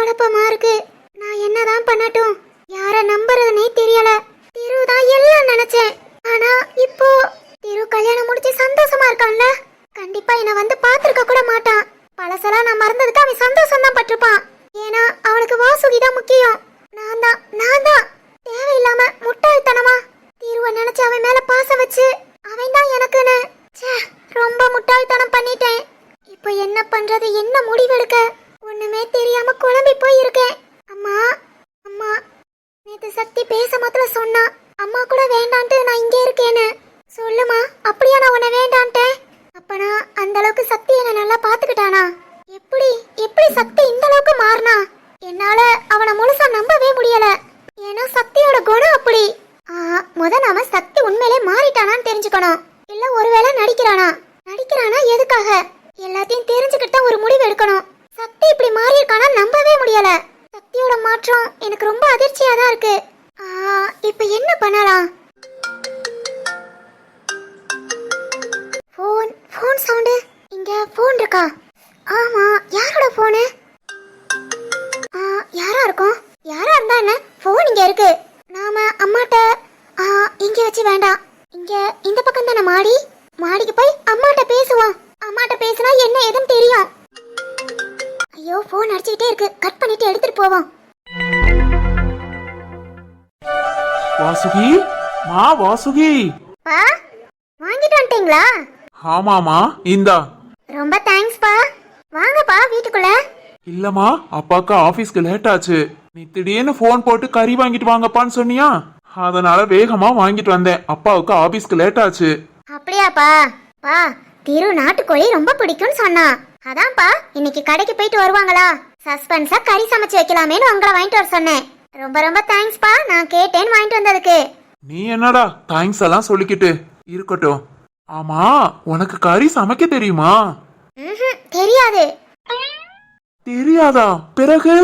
குழப்பமா இருக்கு. நான் என்னதான் பண்ணட்டும்? யார நம்புறதுனே தெரியல. திரு தான் எல்லாம் நினைச்சேன். ஆனா இப்போ திரு கல்யாணம் முடிச்சு சந்தோஷமா இருக்கான்ல? கண்டிப்பா என்ன வந்து பாத்திருக்க கூட மாட்டான். பழசெல்லாம் நான் மறந்ததுக்கு அவன் சந்தோஷம் தான் பட்டிருப்பான். ஏன்னா அவனுக்கு வாசுகி தான் முக்கியம். நான் தான் நான் தான். தேவையில்லாம முட்டாள்தனமா. தீர்வை நினைச்சு அவன் மேல பாசம் வச்சு அவன் தான் எனக்குன்னு. ச்சே ரொம்ப முட்டாள்தனம் பண்ணிட்டேன். இப்போ என்ன பண்றது? என்ன முடிவெடுக்க? ஒண்ணுமே தெரியாம குழம்பி போயிருக்கேன். அம்மா அம்மா நேத்து சக்தி பேச மாத்திரம் சொன்னா அம்மா கூட வேண்டான்ட்டு நான் இங்கே இருக்கேன்னு சொல்லுமா அப்படியா நான் உன்னை வேண்டான்ட்டேன் அப்பனா அந்த அளவுக்கு சக்தி என்ன நல்லா பாத்துக்கிட்டானா? எப்படி எப்படி சக்தி இந்த அளவுக்கு மாறினா? என்னால அவனை முழுசா நம்பவே முடியல. ஏன்னா சக்தியோட குணம் அப்படி. முதல் முத நாம சக்தி உண்மையிலே மாறிட்டானான்னு தெரிஞ்சுக்கணும். இல்ல ஒருவேளை நடிக்கிறானா? நடிக்கிறானா எதுக்காக? எல்லாத்தையும் தெரிஞ்சுக்கிட்டு தான் ஒரு முடிவு எடுக்கணும். சக்தி இப்படி மாறியிருக்கானா நம்பவே முடியல. சக்தியோட மாற்றம் எனக்கு ரொம்ப அதிர்ச்சியா தான் இருக்கு. இப்ப என்ன பண்ணலாம்? Phone phone sound. இங்க ஃபோன் இருக்கா? ஆமா யாரோட ஃபோனு? யாரா இருக்கும்? யாரா இருந்தா என்ன? ஃபோன் இங்க இருக்கு. நாம அம்மாட்ட இங்க வச்சு வேண்டாம். இங்க இந்த பக்கம் தானே மாடி? மாடிக்கு போய் அம்மாட்ட பேசுவோம். அம்மாட்ட பேசினா என்ன ஏதுன்னு தெரியும். ஐயோ ஃபோன் அடிச்சுக்கிட்டே இருக்கு. கட் பண்ணிட்டு எடுத்துட்டு போவோம். வாசுகி? மா வாசுகி. பா வாங்கிட்டு வந்துட்டீங்களா? ஆமாமா இந்தா. ரொம்ப தேங்க்ஸ் பா. வாங்கப்பா வீட்டுக்குள்ள. இல்லம்மா அப்பாக்கு ஆபீஸ்க்கு லேட் ஆச்சு. நீ திடீர்னு ஃபோன் போட்டு கறி வாங்கிட்டு வாங்கப்பான்னு சொன்னியா? அதனால வேகமா வாங்கிட்டு வந்தேன். அப்பாவுக்கு ஆபீஸ்க்கு லேட் ஆச்சு. அப்படியாப்பா. பா திரு நாட்டுக்கோழி ரொம்ப பிடிக்கும்னு சொன்னான். அதான்ப்பா இன்னைக்கு கடைக்கு போயிட்டு வருவாங்களா? சஸ்பென்ஸா கறி சமைச்சு வைக்கலாமேன்னு உங்களை வாங்கிட்டு வர சொன்னேன். ரொம்ப ரொம்ப தேங்க்ஸ்ப்பா நான் கேட்டேன்னு வாங்கிட்டு வந்ததுக்கு. நீ என்னடா தேங்க்ஸ் எல்லாம் சொல்லிக்கிட்டு இருக்கட்டும். ஆமா உனக்கு கறி சமைக்க தெரியுமா? தெரியாது. தெரியாதா? பிறகு?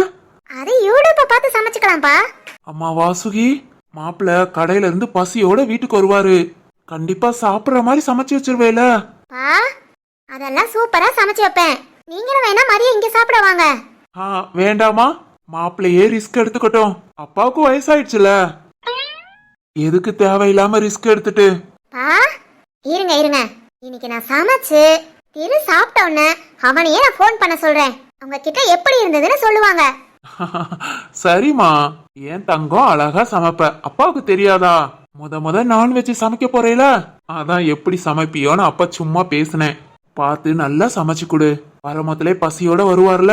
அது யூடியூப்பை பார்த்து சமைச்சுக்கலாம்ப்பா. அம்மா வாசுகி மாப்பிள்ள கடையில இருந்து பசியோட வீட்டுக்கு வருவாரு. கண்டிப்பா சாப்பிடுற மாதிரி சமைச்சு வச்சிருவேல. பா அதெல்லாம் சூப்பரா சமைச்சு வைப்பேன். நீங்களும் வேணா மதியம் இங்க சாப்பிட வாங்க. ஆ வேண்டாமா? மாப்பிள்ளையே ரிஸ்க் எடுத்துக்கட்டும். அப்பாவுக்கு வயசாயிடுச்சுல. எதுக்கு தேவையில்லாம ரிஸ்க் எடுத்துட்டு? பா இருங்க இருங்க. இன்னைக்கு நான் சமைச்சு திரு சாப்பிட்ட உடனே அவனையே நான் ஃபோன் பண்ண சொல்றேன். உங்க கிட்ட எப்படி இருந்ததுன்னு சொல்லுவாங்க. சரிம்மா. ஏன் தங்கம் அழகா சமைப்ப? அப்பாவுக்கு தெரியாதா? முத முத நான்வெஜ் சமைக்க போறேல. அதான் எப்படி சமைப்பியோன்னு அப்பா சும்மா பேசினேன். பார்த்து நல்லா சமைச்சு கொடு. வரமத்திலே பசியோட வருவார்ல?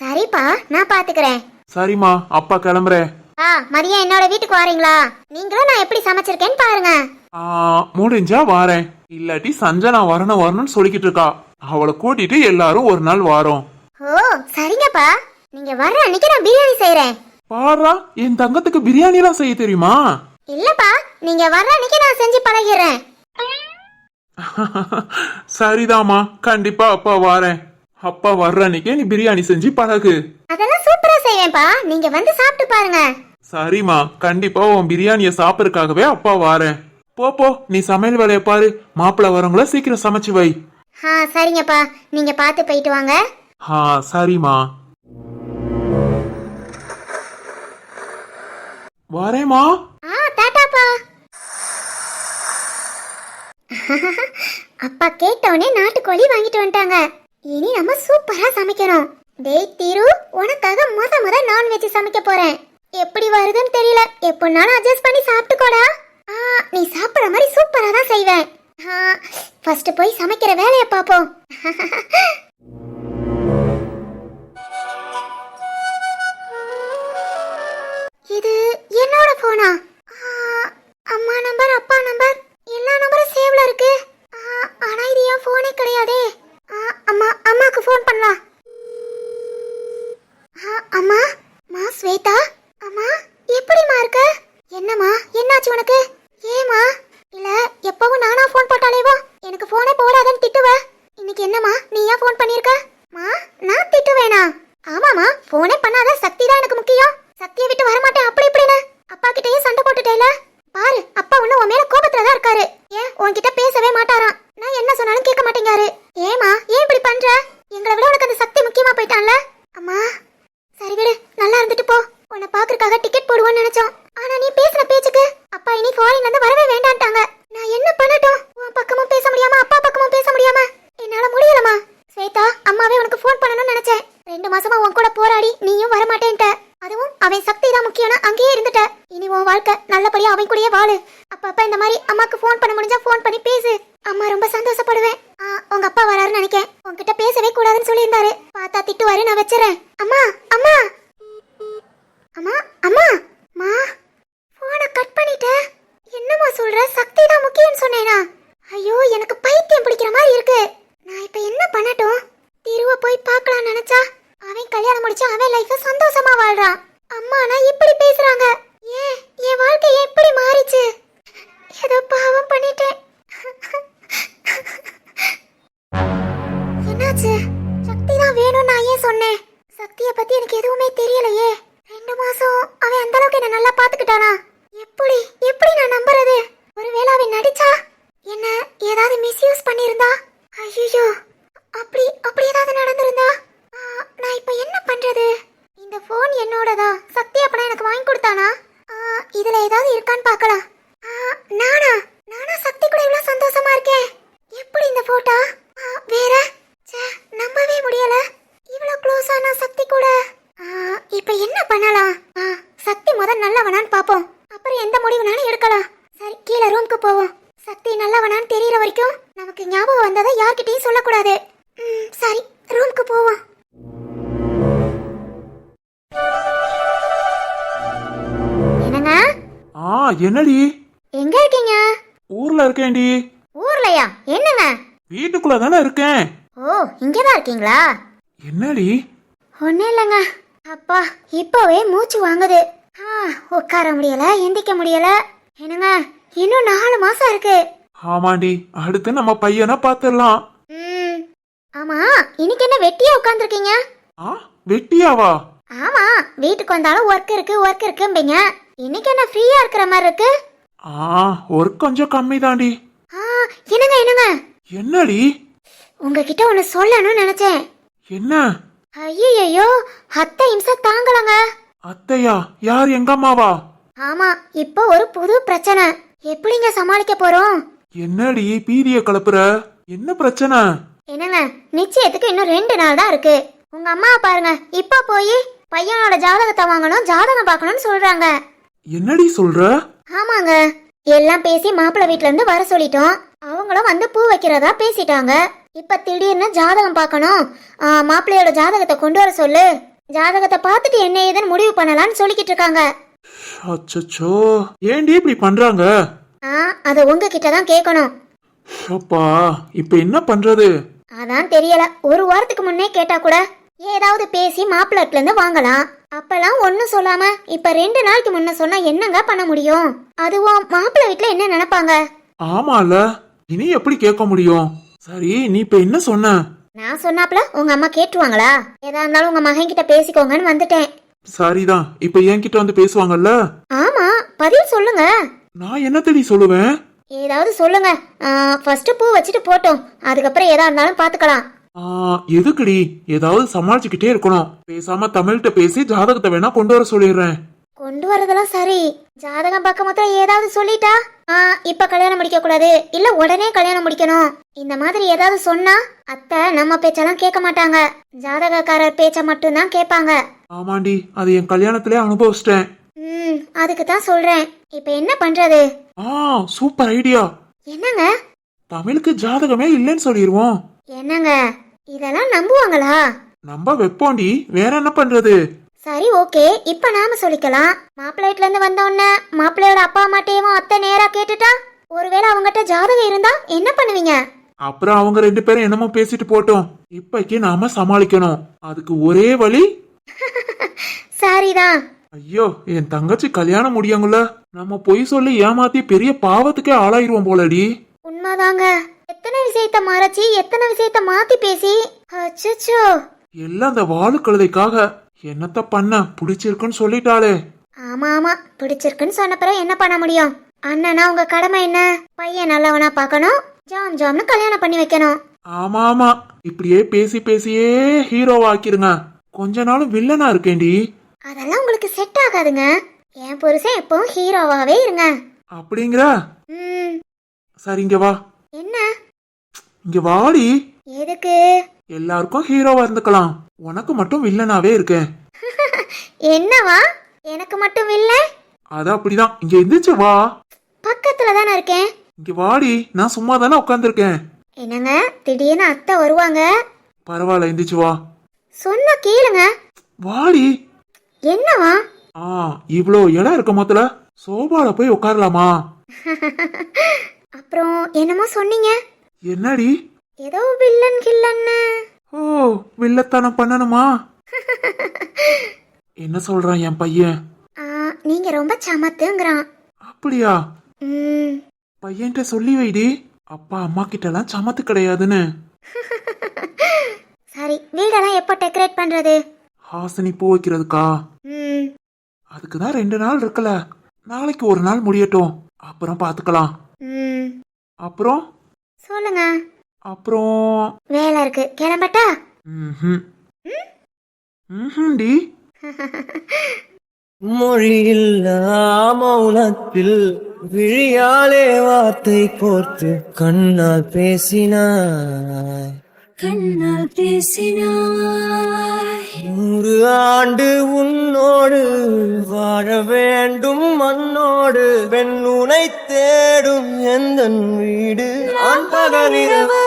சரிப்பா நான் பாத்துக்கிறேன். சரிம்மா அப்பா கிளம்புறேன். ஆ மதியம் என்னோட வீட்டுக்கு வாரீங்களா? நீங்களும் நான் எப்படி சமைச்சிருக்கேன்னு பாருங்க. ஆ, முடிஞ்சா வாரேன். இல்லாட்டி சஞ்சனா வரணும் வரணும்னு சொல்லிக்கிட்டு இருக்கா. அவளை கூட்டிட்டு எல்லாரும் ஒரு நாள் வாரோம். ஓ சரிங்கப்பா. நீங்க வர்ற அன்னைக்கு நான் பிரியாணி செய்றேன். பாரா என் தங்கத்துக்கு பிரியாணி எல்லாம் செய்ய தெரியுமா? இல்லப்பா நீங்க வர்ற அன்னைக்கு நான் செஞ்சு பழகிறேன் சரிதாம்மா. கண்டிப்பா அப்பா வாரேன். அப்பா வர்ற அன்னைக்கே நீ பிரியாணி செஞ்சு பழகு. அதெல்லாம் சூப்பரா செய்வேன்ப்பா நீங்க வந்து சாப்பிட்டு பாருங்க. சரிம்மா. கண்டிப்பா உன் பிரியாணிய சாப்பிடறதுக்காகவே அப்பா வாரேன். போ போ. நீ சமையல் வேலையை பாரு. மாப்பிள்ள வரவங்கள சீக்கிரம் சமைச்சு வை. ஆ சரிங்கப்பா. நீங்க பார்த்து போயிட்டு வாங்க. ஆ சரிம்மா. வரேம்மா. ஆ டாட்டாப்பா அப்பா கேட்டவனே நாட்டுக்கோழி வாங்கிட்டு வந்துட்டாங்க. இனி நம்ம சூப்பரா சமைக்கணும். டேய் தீரு உனக்காக முத முத நான்வெஜ் சமைக்க போறேன். எப்படி வருதுன்னு தெரியல. எப்படினாலும் அட்ஜஸ்ட் பண்ணி சாப்பிட்டுக்கோடா. ஆ நீ சாப்பிட்ற மாதிரி சூப்பரா தான் செய்வேன். ஆ ஃபர்ஸ்ட் போய் சமைக்கிற வேலையை பார்ப்போம். உன்கிட்ட பேசவே கூடாதுன்னு சொல்லியிருந்தாரு. பார்த்தா திட்டுவாரு நான் வச்சிடறேன் அம்மா அம்மா எப்படி என்னடி? எங்க இருக்கீங்க? ஊர்ல இருக்கேன்டி. ஊர்லயா? என்னங்க? வீட்டுக்குள்ள தானே இருக்கேன். ஓ இங்கதான் இருக்கீங்களா? என்னடி? ஒன்றும் இல்லைங்க. அப்பா இப்போவே மூச்சு வாங்குது. ஆ உட்கார முடியல எந்திக்க முடியல. என்னங்க இன்னும் நாலு மாசம் இருக்கு. ஆமாண்டி அடுத்து நம்ம பையனை பார்த்துடலாம் ம். ஆமா இன்னைக்கு என்ன வெட்டியா உட்காந்துருக்கீங்க ஆ வெட்டியாவா? ஆமா வீட்டுக்கு வந்தாலும் ஒர்க் இருக்கு ஒர்க் இருக்கும்பீங்க. இன்னைக்கு என்ன ஃப்ரீயா இருக்கிற மாதிரி இருக்கு? ஆ ஒர்க் கொஞ்சம் கம்மி தாண்டி ஆ என்னங்க என்னங்க? என்னடி? உங்ககிட்ட ஒன்னு சொல்லணும்னு நினைச்சேன். என்ன? ஐயோ அத்தை இம்சை தாங்கலங்க. அத்தையா? யார் எங்க அம்மாவா? ஆமா இப்போ ஒரு புது பிரச்சனை. எப்படிங்க சமாளிக்க போறோம்? என்னடி பீதிய கலப்புற என்ன பிரச்சனை? என்னங்க நிச்சயத்துக்கு இன்னும் ரெண்டு நாள் தான் இருக்கு. உங்க அம்மா பாருங்க இப்ப போய் பையனோட ஜாதகத்தை வாங்கணும் ஜாதகம் பார்க்கணும்னு சொல்றாங்க. என்னடி சொல்ற? ஆமாங்க. எல்லாம் பேசி மாப்பிள்ளை வீட்ல இருந்து வர சொல்லிட்டோம். அவங்களும் வந்து பூ வைக்கிறதா பேசிட்டாங்க. இப்ப திடீர்னு ஜாதகம் பார்க்கணும். மாப்பிள்ளையோட ஜாதகத்தை கொண்டு வர சொல்லு. ஜாதகத்தை பார்த்துட்டு என்ன ஏதுன்னு முடிவு பண்ணலாம்னு சொல்லிக்கிட்டு இருக்காங்க. அச்சச்சோ. ஏண்டி இப்படி பண்றாங்க? ஆ அதை உங்ககிட்ட தான் கேட்கணும். அப்பா இப்ப என்ன பண்றது? அதான் தெரியல. ஒரு வாரத்துக்கு முன்னே கேட்டா கூட ஏதாவது பேசி மாப்பிள்ளட்ல இருந்து வாங்கலாம். அப்பெல்லாம் ஒன்னும் சொல்லாம இப்ப ரெண்டு நாளைக்கு முன்ன சொன்னா என்னங்க பண்ண முடியும்? அதுவும் மாப்பிள்ளை வீட்ல என்ன நினைப்பாங்க? ஆமால. இனி எப்படி கேட்க முடியும்? சரி நீ இப்ப என்ன சொன்ன? நான் சொன்னாப்ல உங்க அம்மா கேட்டுருவாங்களா? ஏதா இருந்தாலும் உங்க மகன் கிட்ட பேசிக்கோங்கன்னு வந்துட்டேன். சரிதான். இப்ப என்கிட்ட வந்து பேசுவாங்கல்ல? ஆமா பதில் சொல்லுங்க. நான் என்ன தேடி சொல்லுவேன்? ஏதாவது சொல்லுங்க. ஃபர்ஸ்ட் பூ வச்சுட்டு போட்டோம். அதுக்கப்புறம் எதா இருந்தாலும் பாத்துக்கலாம். எதுக்குடி? ஏதாவது சமாளிச்சுக்கிட்டே இருக்கணும். பேசாம தமிழ்கிட்ட பேசி ஜாதகத்தை வேணா கொண்டு வர சொல்லிடுறேன். கொண்டு வரதெல்லாம் சரி. ஜாதகம் பார்க்க மாத்திரம் ஏதாவது சொல்லிட்டா? ஆ இப்ப கல்யாணம் முடிக்க கூடாது. இல்ல உடனே கல்யாணம் முடிக்கணும். இந்த மாதிரி ஏதாவது சொன்னா அத்தை நம்ம பேச்செல்லாம் கேட்க மாட்டாங்க. ஜாதகக்காரர் பேச்ச மட்டும்தான் கேட்பாங்க. ஆமாண்டி அது என் கல்யாணத்திலே அனுபவிச்சிட்டேன். ம் அதுக்கு தான் சொல்றேன். இப்ப என்ன பண்றது? ஆ சூப்பர் ஐடியா. என்னங்க? தமிழுக்கு ஜாதகமே இல்லைன்னு சொல்லிடுவோம் என்னங்க? இதெல்லாம் நம்புவாங்களா? நம்ப வைப்போண்டி. வேற என்ன பண்றது? சரி ஓகே. இப்ப நாம சொல்லிக்கலாம். மாப்பிள்ளைட்ல இருந்து வந்த உடனே மாப்பிள்ளையோட அப்பா அம்மாட்டையும் அத்தை நேரா கேட்டுட்டா? ஒருவேளை அவங்ககிட்ட ஜாதகம் இருந்தா என்ன பண்ணுவீங்க? அப்புறம் அவங்க ரெண்டு பேரும் என்னமோ பேசிட்டு போட்டோம். இப்பைக்கு நாம சமாளிக்கணும். அதுக்கு ஒரே வழி? சரிதான். ஐயோ என் தங்கச்சி கல்யாணம் முடியுங்கள நம்ம பொய் சொல்லி ஏமாத்தி பெரிய பாவத்துக்கே ஆளாயிருவோம் போலடி. உண்மைதாங்க. எத்தனை விஷயத்த மறைச்சி எத்தனை விஷயத்த மாத்தி பேசி? அச்சச்சோ. எல்லாம் அந்த வாழு கழுதைக்காக. என்னத்த பண்ண? பிடிச்சிருக்குன்னு சொல்லிட்டாளே. ஆமா ஆமா. பிடிச்சிருக்குன்னு சொன்ன பிறகு என்ன பண்ண முடியும்? அண்ணனா உங்க கடமை என்ன? பையன் நல்லவனா பார்க்கணும். ஜாம் ஜாம்னு கல்யாணம் பண்ணி வைக்கணும். ஆமா ஆமா. இப்படியே பேசி பேசியே ஹீரோவாக்கிருங்க கொஞ்ச நாளும் வில்லனா இருக்கேன்டி. அதெல்லாம் உங்களுக்கு செட் ஆகாது ஆகாதுங்க. என் புருஷன் எப்பவும் ஹீரோவாவே இருங்க. அப்படிங்கிற? ம். சரி இங்க வா. என்ன? இங்க வாடி. எதுக்கு? எல்லாருக்கும் ஹீரோவா இருந்துக்கலாம். உனக்கு மட்டும் வில்லனாவே இருக்கேன். என்னவா? எனக்கு மட்டும் இல்ல? அது அப்படிதான். இங்க எந்திரிச்சு வா. பக்கத்துல தானே இருக்கேன். இங்க வாடி. நான் சும்மா தானே உட்காந்துருக்கேன் என்னங்க? திடீர்னு அத்தை வருவாங்க? பரவாயில்ல எந்திரிச்சு வா. சொன்னா கேளுங்க. வாடி. என்னவா? ஆ இவ்வளோ இடம் இருக்க மொத்தல சோபால போய் உட்காரலாமா? அப்புறம் என்னமோ சொன்னீங்க. என்னடி? ஏதோ வில்லன் கில்லன்னு. ஓ வில்லத்தனம் பண்ணணுமா? என்ன சொல்றான் என் பையன்? ஆ, நீங்க ரொம்ப சமத்துங்கிறான். அப்படியா? ம். பையன்கிட்ட சொல்லி வைடி. அப்பா அம்மா கிட்டலாம் சமத்து கிடையாதுன்னு. சரி வீடெல்லாம் எப்போ டெக்கரேட் பண்றது? ஹாசினி பூ வைக்கிறதுக்கா? ம். அதுக்கு தான் ரெண்டு நாள் இருக்குல்ல நாளைக்கு ஒரு நாள் முடியட்டும். அப்புறம் பார்த்துக்கலாம் ம் அப்புறம்? சொல்லுங்க. அப்புறம்? வேலை இருக்கு. கிளம்பட்டா? ம்ஹும். ம்ஹும் டி. மொழியில்லா மௌனத்தில் விழியாலே வார்த்தை கோர்த்து கண்ணால் பேசினாய். கண்ணால் பேசினாய். நூறு ஆண்டு உன்னோடு வாழ வேண்டும் மண்ணோடு. பெண்ணுனை தேடும் எந்த வீடு? ஆண் பகலிரவு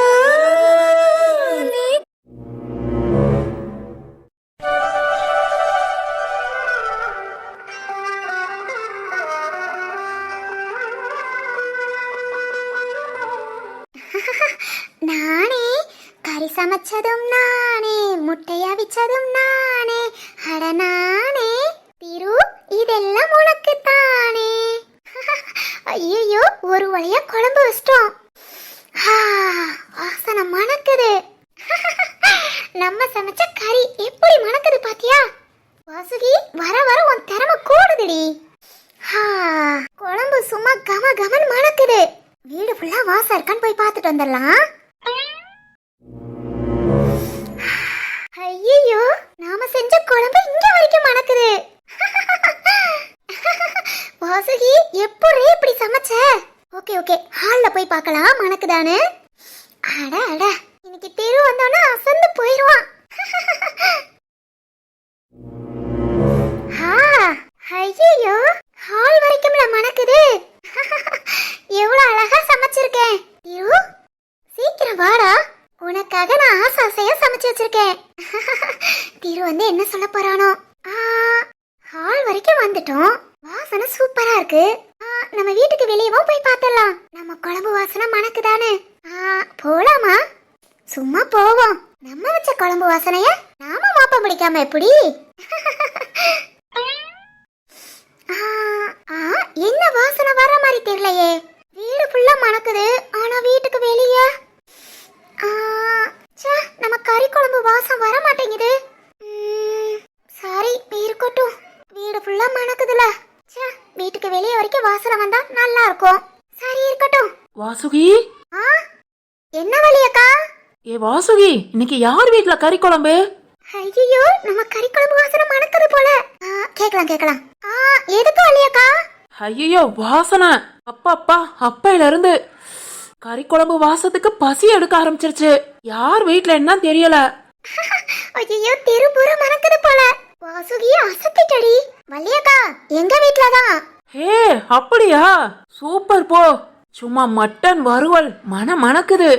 நானே கறி சமைச்சதும் நான் முட்டைய அவிச்சதும் நானே அட நானே திரு இதெல்லாம் உனக்கு தானே ஐயோ ஒரு வழியா குழம்பு வச்சிட்டோம் ஆ, வாசனை மணக்குது நம்ம சமைச்ச கறி எப்படி மணக்குது பாத்தியா வாசுகி வர வர உன் திறமை கூடுதுடி ஆ, குழம்பு சும்மா கம கமன் மணக்குது வீடு ஃபுல்லா வாசம் இருக்கான்னு போய் பார்த்துட்டு வந்துடலாம். ஐயோ நாம செஞ்ச குழம்பு இங்க வரைக்கும் மணக்குது. வாசுகி எப்படி இப்படி சமைச்ச? ஓகே ஓகே ஹால்ல போய் பார்க்கலாம் மணக்குதானு அட அட இன்னைக்கு தெரு வந்தோன்னா அசந்து போயிடுவான் ஐயோ ஹால் வரைக்கும்ல மணக்குது. எவ்வளவு அழகா சமைச்சிருக்கேன். திரு சீக்கிரம் வாடா. உனக்காக நான் ஆசை ஆசையா சமைச்சு வச்சிருக்கேன். திரு வந்து என்ன சொல்ல போறானோ? ஆ, ஹால் வரைக்கும் வந்துட்டோம். வாசனை சூப்பரா இருக்கு. ஆ, நம்ம வீட்டுக்கு வெளியவும் போய் பார்த்தலாம் நம்ம குழம்பு வாசனை மணக்குதானே. ஆ, போலாமா? சும்மா போவோம். நம்ம வச்ச குழம்பு வாசனைய நாம மாப்ப முடிக்காம எப்படி? என்ன வாசனை வர மாதிரி தெரியலையே. வீடு ஃபுல்லா மணக்குது. ஆனா வீட்டுக்கு வெளியே நம்ம கறி குழம்பு வாசம் வர மாட்டேங்குது. சரி இருக்கட்டும். வீடு ஃபுல்லா மணக்குதுல. வீட்டுக்கு வெளியே வரைக்கும் வாசனை வந்தா நல்லா இருக்கும். சரி இருக்கட்டும். வாசுகி? ஆ என்ன வழியக்கா ஏ வாசுகி இன்னைக்கு யார் வீட்ல கறி குழம்பு? ஐயோ நம்ம கறி குழம்பு வாசனை மணக்குது போல. ஆ, கேக்கலாம் கேக்கலாம் ஆ எதுக்கு வழியக்கா ஐயோ வாசனை. அப்பா அப்பா அப்பையில இருந்து கறி குழம்பு வாசத்துக்கு பசி எடுக்க ஆரம்பிச்சிருச்சு. யார் வீட்ல என்ன தெரியல. ஐயோ திருப்புற மணக்குது போல. வாசுகி அசத்திட்டடி. வள்ளியக்கா எங்க வீட்ல தான் ஹே அப்படியா? சூப்பர் போ. சும்மா மட்டன் வறுவல் மன மணக்குது.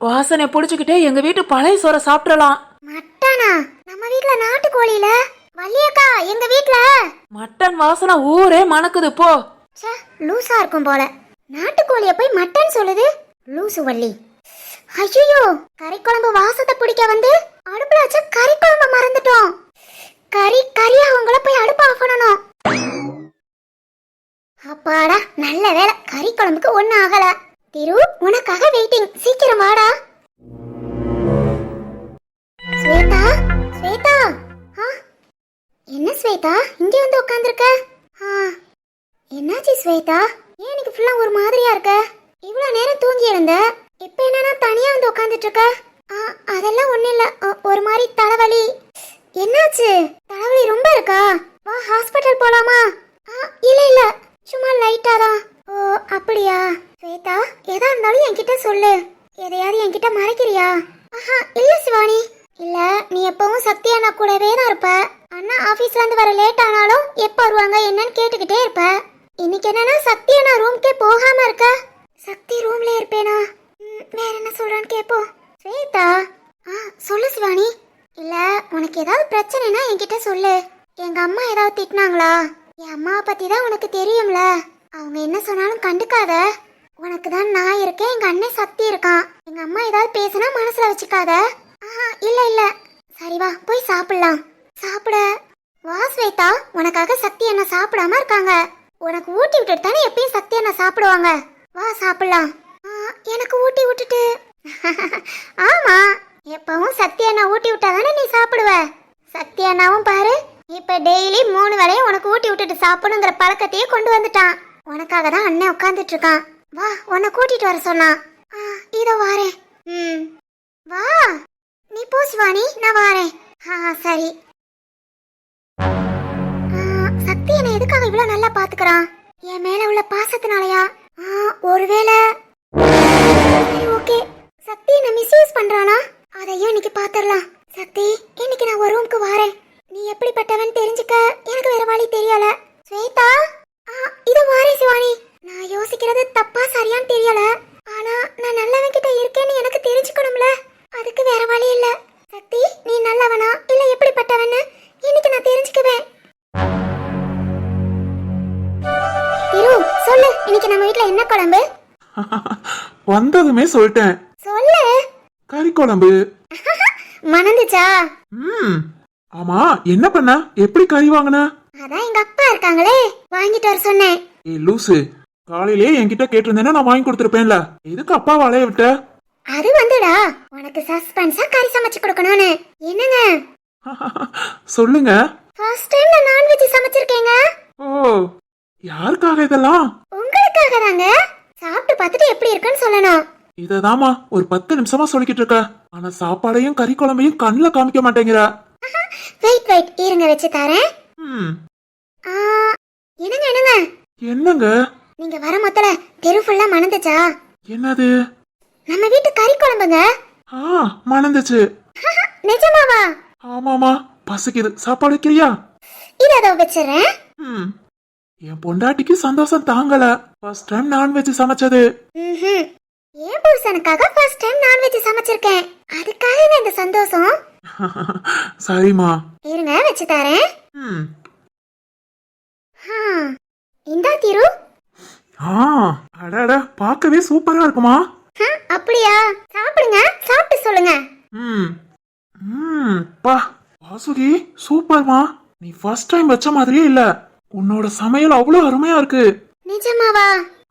வாசனை புடிச்சுக்கிட்டே எங்க வீட்டு பழைய சோற சாப்பிடலாம். மட்டனா? நம்ம வீட்ல நாட்டுக்கோழில வள்ளியக்கா எங்க வீட்ல? மட்டன் வாசனை ஊரே மணக்குது போ. ச்சே லூசா இருக்கும் போல. நாட்டுக்கோழிய போய் மட்டன் சொல்லுது? லூசு வள்ளி. ஐயோ கறி குழம்பு வாசத்தை பிடிக்க வந்து அடுப்புல வச்ச கறி குழம்பு மறந்துட்டோம். கறி கறியா உங்களை போய் அடுப்பு ஆஃப் பண்ணணும். அப்பாடா நல்ல வேளை கறி குழம்புக்கு ஒன்னும் ஆகல. திரு உனக்காக வெயிட்டிங் சீக்கிரம் வாடா. என்ன ஸ்வேதா? இங்க வந்து உட்காந்துருக்க ஆ. என்னாச்சு ஸ்வேதா? ஏன் இன்னைக்கு ஃபுல்லா ஒரு மாதிரியா இருக்க? இவ்வளவு நேரம் தூங்கி இருந்த? இப்போ என்னன்னா தனியா வந்து உட்காந்துட்டு இருக்க ஆ அதெல்லாம் ஒன்றும் இல்ல. ஒரு மாதிரி தலைவலி. என்னாச்சு? தலைவலி ரொம்ப இருக்கா? வா ஹாஸ்பிட்டல் போலாமா? ஆ இல்ல இல்ல. சும்மா லைட்டா தான். ஓ அப்படியா? ஸ்வேதா எதா இருந்தாலும் என்கிட்ட சொல்லு. எதையாவது என்கிட்ட மறைக்கிறியா? ஆஹா இல்ல சிவானி. இல்ல நீ எப்பவும் சக்தி அண்ணா கூடவே தான் இருப்ப. அண்ணா ஆபீஸ்ல இருந்து வர லேட் ஆனாலும் எப்ப வருவாங்க என்னன்னு கேட்டுக்கிட்டே இருப்ப. இன்னைக்கு என்னன்னா சக்தி அண்ணா ரூம்க்கே போகாம இருக்க. சக்தி ரூம்ல இருப்பேனா? ம், வேற என்ன சொல்றான்னு கேப்போம் ஸ்வேதா? ஆ சொல்லு சிவானி. இல்ல உனக்கு ஏதாவது பிரச்சனைனா என்கிட்ட சொல்லு. எங்க அம்மா ஏதாவது திட்டினாங்களா? என் அம்மாவை பத்தி தான் உனக்கு தெரியும்ல. அவங்க என்ன சொன்னாலும் கண்டுக்காத. உனக்கு தான் நான் இருக்கேன் எங்க அண்ணன் சக்தி இருக்கான். எங்க அம்மா ஏதாவது பேசினா மனசுல வச்சுக்காத. இல்ல இல்ல. சரி வா போய் சாப்பிடலாம். சாப்பிட. வா ஸ்வேதா. உனக்காக சக்தி என்ன சாப்பிடாம இருக்காங்க. உனக்கு ஊட்டி விட்டுட்டு தானே எப்பயும் சக்தி என்ன சாப்பிடுவாங்க. வா சாப்பிடலாம். ஆ, எனக்கு ஊட்டி விட்டுட்டு. ஆமா. எப்பவும் சக்தி அண்ணா ஊட்டி விட்டா தானே நீ சாப்பிடுவ? சக்தி அண்ணாவும் பாரு இப்ப டெய்லி மூணு வேளையும் உனக்கு ஊட்டி விட்டுட்டு சாப்பிடுங்கிற பழக்கத்தையே கொண்டு வந்துட்டான். உனக்காக தான் அண்ணன் உட்காந்துட்டு இருக்கான். வா உன்னை கூட்டிட்டு வர சொன்னான். ஆ, இதோ வாரேன். ம். வா. நீ போ சிவானி நான் வாரேன். ஆ சரி. ஆ, சக்தி என்னை எதுக்காக இவ்வளவு நல்லா பாத்துக்கிறான் என் மேல உள்ள பாசத்தினாலயா? ஆ, ஒருவேளை சரி ஓகே. சக்தி என்ன மிஸ்யூஸ் பண்றானா? அதையும் இன்னைக்கு பாத்துடலாம் சக்தி இன்னைக்கு நான் ஒரு ரூமுக்கு வாரேன். நீ எப்படிப்பட்டவன் தெரிஞ்சுக்க? எனக்கு வேற வழி தெரியல. ஸ்வேதா? ஆ இது வாரே சிவானி. நான் யோசிக்கிறது தப்பா சரியான்னு தெரியல. ஆனா நான் நல்லவன் கிட்ட இருக்கேன்னு எனக்கு தெரிஞ்சுக்கணும்ல. அதுக்கு வேற வழி இல்ல. சக்தி நீ நல்லவனா? இல்ல எப்படிப்பட்டவன்னு இன்னைக்கு நான் தெரிஞ்சுக்குவேன். திரு சொல்லு இன்னைக்கு நம்ம வீட்ல என்ன குழம்பு? வந்ததுமே சொல்லிட்டேன். சொல்லு. கறி குழம்பு. மணந்துச்சா? ம். ஆமா என்ன பண்ண? எப்படி கறி வாங்கின? அதான் எங்க அப்பா இருக்காங்களே வாங்கிட்டு வர சொன்னேன். ஏ லூசு. காலையிலே என்கிட்ட கேட்டிருந்தேன்னா நான் வாங்கி கொடுத்துருப்பேன்ல. எதுக்கு அப்பா வளைய விட்ட? அது வந்துடா. உனக்கு சஸ்பென்ஸா கறி சமைச்சு கொடுக்கணும்னு. என்னங்க? சொல்லுங்க. ஃபர்ஸ்ட் டைம் நான் நான்வெஜ் சமைச்சிருக்கேங்க. ஓ யாருக்காக இதெல்லாம்? உங்களுக்காக தாங்க சாப்பிட்டு பார்த்துட்டு எப்படி இருக்குன்னு சொல்லணும். இததாமா ஒரு பத்து நிமிஷமா சொல்லிக்கிட்டு இருக்க. ஆனா சாப்பாடையும் கறி குழம்பையும் கண்ணுல காமிக்க மாட்டேங்கிற. வெயிட் வெயிட் இருங்க வச்சு தரேன். என்னங்க என்னங்க? என்னங்க? நீங்க வர மொத்தல தெரு ஃபுல்லா மணந்துச்சா? என்னது? நம்ம வீட்டு கறி குழம்புங்க. ஆ மணந்துச்சு. நிஜமாவா? ஆமாமா பசிக்குது. சாப்பாடு வைக்கிறியா? இத அதோ வச்சிடுறேன். ம். என் பொண்டாட்டிக்கு சந்தோஷம் தாங்கல. ஃபர்ஸ்ட் டைம் நான்வெஜ் சமைச்சது. என் புருஷனுக்காக ஃபர்ஸ்ட் டைம் நான்வெஜ் சமைச்சிருக்கேன். அதுக்காக இந்த சந்தோஷம்? சரிம்மா. இருங்க வச்சு தரேன். ம். இந்தா திரு. ஆ அடட பார்க்கவே சூப்பரா இருக்குமா? அப்படியா? சாப்பிடுங்க. சாப்பிட்டு சொல்லுங்க. ம். ம் பா. வாசுகி சூப்பர்மா நீ ஃபர்ஸ்ட் டைம் வச்ச மாதிரியே இல்ல. உன்னோட சமையல் அவ்வளவு அருமையா இருக்கு. நிஜமாவா?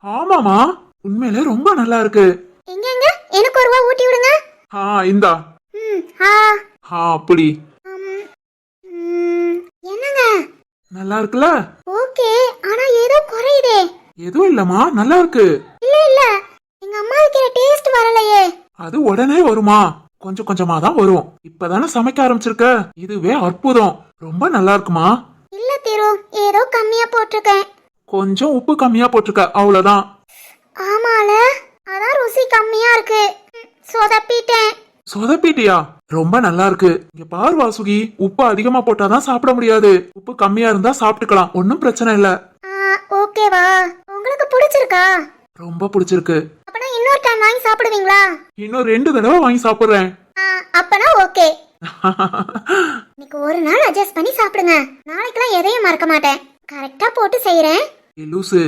ஆமாமா. உண்மையிலே ரொம்ப நல்லா இருக்கு. எங்க எங்க எனக்கு ஒரு ரூபா ஊட்டி விடுங்க. ஆ இந்தா. ம் ஆ. ஆ அப்படி. என்னங்க? நல்லா இருக்குல்ல? ஓகே ஆனா ஏதோ குறையுதே. எதுவும் இல்லம்மா நல்லா இருக்கு. இல்ல இல்ல. எங்க அம்மா வைக்கிற டேஸ்ட் வரலையே. அது உடனே வருமா? கொஞ்சம் கொஞ்சமா தான் வரும். இப்பதானே சமைக்க ஆரம்பிச்சிருக்க? இதுவே அற்புதம். ரொம்ப நல்லா இருக்குமா? இல்ல திரு ஏதோ கம்மியா போட்டிருக்கேன். கொஞ்சம் உப்பு கம்மியா போட்டிருக்க அவ்வளவுதான். ஆமால அதான் ருசி கம்மியா இருக்கு. ம், சொதப்பிட்டேன். சொதப்பிட்டியா? ரொம்ப நல்லா இருக்கு. இங்க பாரு வாசுகி உப்பு அதிகமா போட்டாதான் சாப்பிட முடியாது. உப்பு கம்மியா இருந்தா சாப்பிட்டுக்கலாம் ஒன்னும் பிரச்சனை இல்ல. ஆ, ஓகேவா. உங்களுக்கு பிடிச்சிருக்கா? ரொம்ப பிடிச்சிருக்கு. அப்பனா இன்னொரு டைம் வாங்கி சாப்பிடுவீங்களா? இன்னும் ரெண்டு தடவை வாங்கி சாப்பிடுறேன். ஆ, அப்பனா ஓகே. இன்னைக்கு ஒரு நாள் அட்ஜஸ்ட் பண்ணி சாப்பிடுங்க. நாளைக்கெல்லாம் எதையும் மறக்க மாட்டேன். கரெக்டா போட்டு செய்யறேன் ஏய் லூசு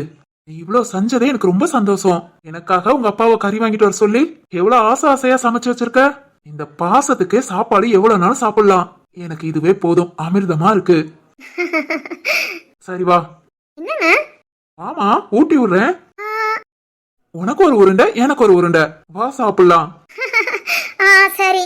நீ செஞ்சதே எனக்கு ரொம்ப சந்தோஷம். எனக்காக உங்க அப்பாவை கறி வாங்கிட்டு வர சொல்லி எவ்வளவு ஆசை ஆசையா சமைச்சு வச்சிருக்க? இந்த பாசத்துக்கு சாப்பாடு எவ்வளவு நாளும் சாப்பிடலாம். எனக்கு இதுவே போதும். அமிர்தமா இருக்கு. சரி வா. என்னங்க? ஆமா ஊட்டி விடுறேன். உனக்கு ஒரு உருண்டை எனக்கு ஒரு உருண்டை. வா சாப்பிடலாம். சரி.